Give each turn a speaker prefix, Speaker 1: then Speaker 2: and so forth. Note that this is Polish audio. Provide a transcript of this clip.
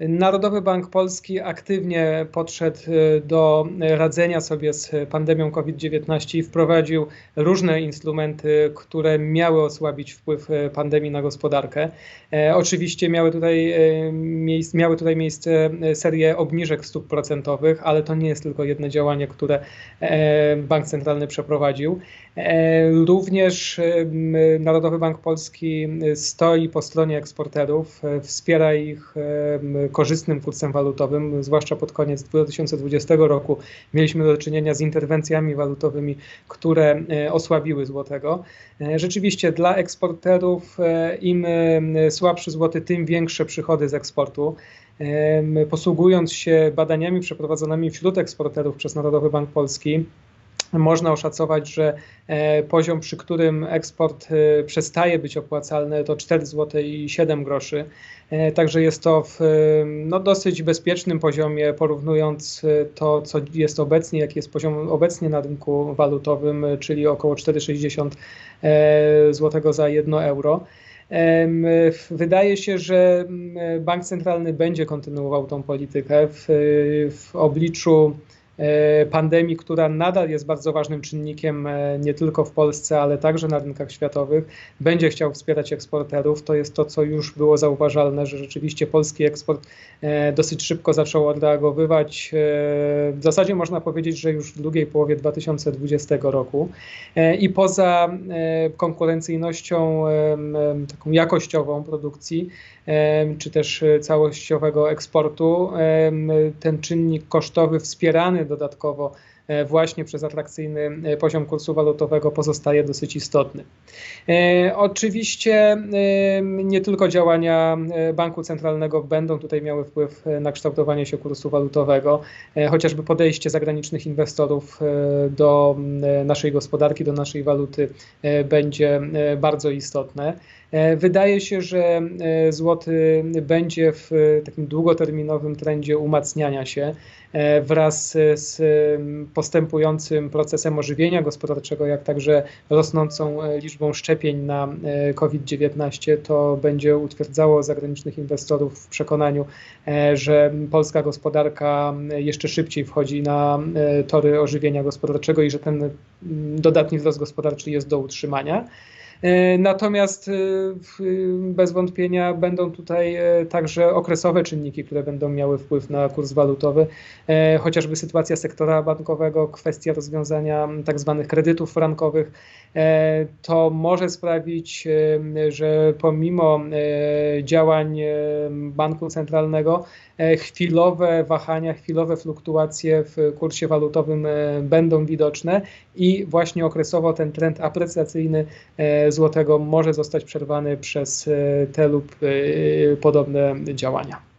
Speaker 1: Narodowy Bank Polski aktywnie podszedł y, do radzenia sobie z pandemią COVID-19 i wprowadził różne instrumenty, które miały osłabić wpływ y, pandemii na gospodarkę. E, oczywiście miały tutaj, e, miały tutaj miejsce serie obniżek stóp procentowych, ale to nie jest tylko jedno działanie, które e, Bank Centralny przeprowadził. Również Narodowy Bank Polski stoi po stronie eksporterów, wspiera ich korzystnym kursem walutowym, zwłaszcza pod koniec 2020 roku mieliśmy do czynienia z interwencjami walutowymi, które e, osłabiły złotego. E, rzeczywiście dla eksporterów e, im słabszy złoty, tym większe przychody z eksportu. Posługując się badaniami przeprowadzonymi wśród eksporterów przez Narodowy Bank Polski, można oszacować, że e, poziom, przy którym eksport e, przestaje być opłacalny, to 4 zł i 7 groszy. E, także jest to w no, dosyć bezpiecznym poziomie, porównując to, co jest obecnie, jaki jest poziom obecnie na rynku walutowym, czyli około 4,60 zł za 1 euro. Wydaje się, że bank centralny będzie kontynuował tą politykę w, w obliczu pandemii, która nadal jest bardzo ważnym czynnikiem e, nie tylko w Polsce, ale także na rynkach światowych, będzie chciał wspierać eksporterów. To jest to, co już było zauważalne, że rzeczywiście polski eksport e, dosyć szybko zaczął odreagowywać. W zasadzie można powiedzieć, że już w drugiej połowie 2020 roku. I poza konkurencyjnością taką jakościową produkcji, czy też całościowego eksportu, ten czynnik kosztowy wspierany dodatkowo e, właśnie przez atrakcyjny e, poziom kursu walutowego pozostaje dosyć istotny. E, oczywiście nie tylko działania banku centralnego będą tutaj miały wpływ na kształtowanie się kursu walutowego, chociażby podejście zagranicznych inwestorów do naszej gospodarki, do naszej waluty będzie bardzo istotne. Wydaje się, że złoty będzie w takim długoterminowym trendzie umacniania się wraz z postępującym procesem ożywienia gospodarczego, jak także rosnącą e, liczbą szczepień na e, COVID-19, to będzie utwierdzało zagranicznych inwestorów w przekonaniu, e, że polska gospodarka jeszcze szybciej wchodzi na tory ożywienia gospodarczego i że ten dodatni wzrost gospodarczy jest do utrzymania. E, natomiast e, bez wątpienia będą tutaj e, także okresowe czynniki, które będą miały wpływ na kurs walutowy, chociażby sytuacja sektora bankowego, kwestia rozwiązania tak zwanych kredytów frankowych. To może sprawić, że pomimo działań banku centralnego, chwilowe wahania, chwilowe fluktuacje w kursie walutowym będą widoczne i właśnie okresowo ten trend aprecjacyjny złotego może zostać przerwany przez e, te lub e, podobne działania.